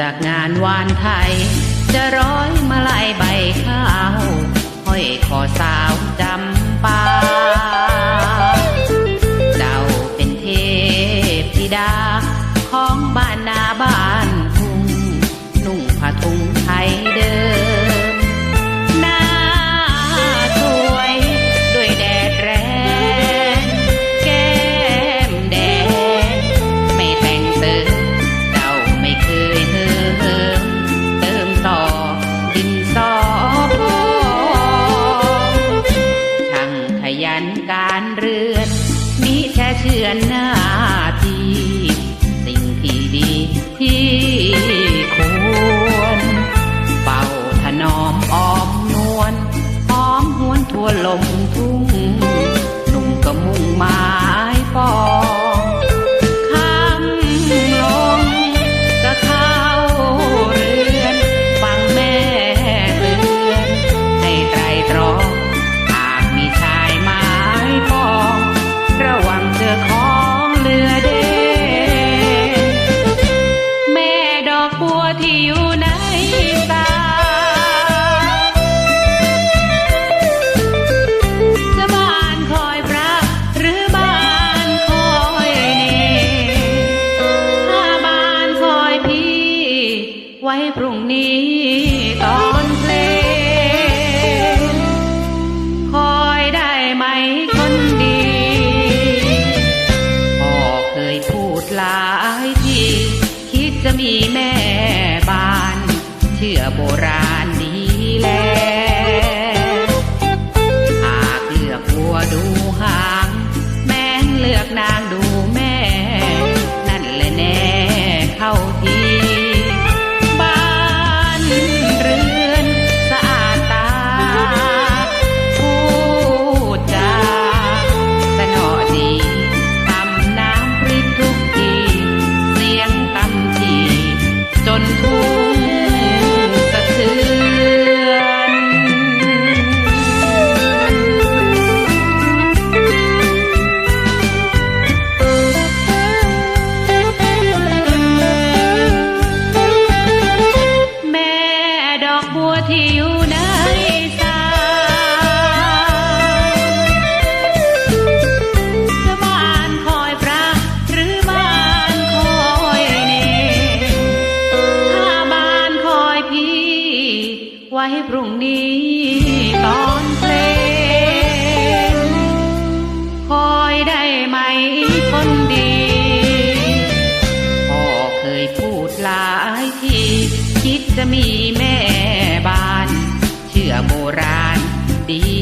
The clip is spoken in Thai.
จากงานวานไทย จะร้อยมาลายใบข้าว ห้อยคอสาวจำปา ดือนหน้าที่สิ่งที่ดีที่ควรเป่าถนอมออมนวลหอมหวนทั่วลมทุ่งหนุ่มก็มุ่งหมายปอง ที่อยู่ในตาจะบ้านคอยพระหรือบ้านคอยเนถ้าบ้านคอยพี่ ไว้พรุ่งนี้ตอนเพลง ราณดีแล้ว ไว้พรุ่งนี้ตอนเพลง คอยได้ไหมคนดี พ่อเคยพูดหลายทีคิดจะมีแม่บ้าน เชื่อโบราณดี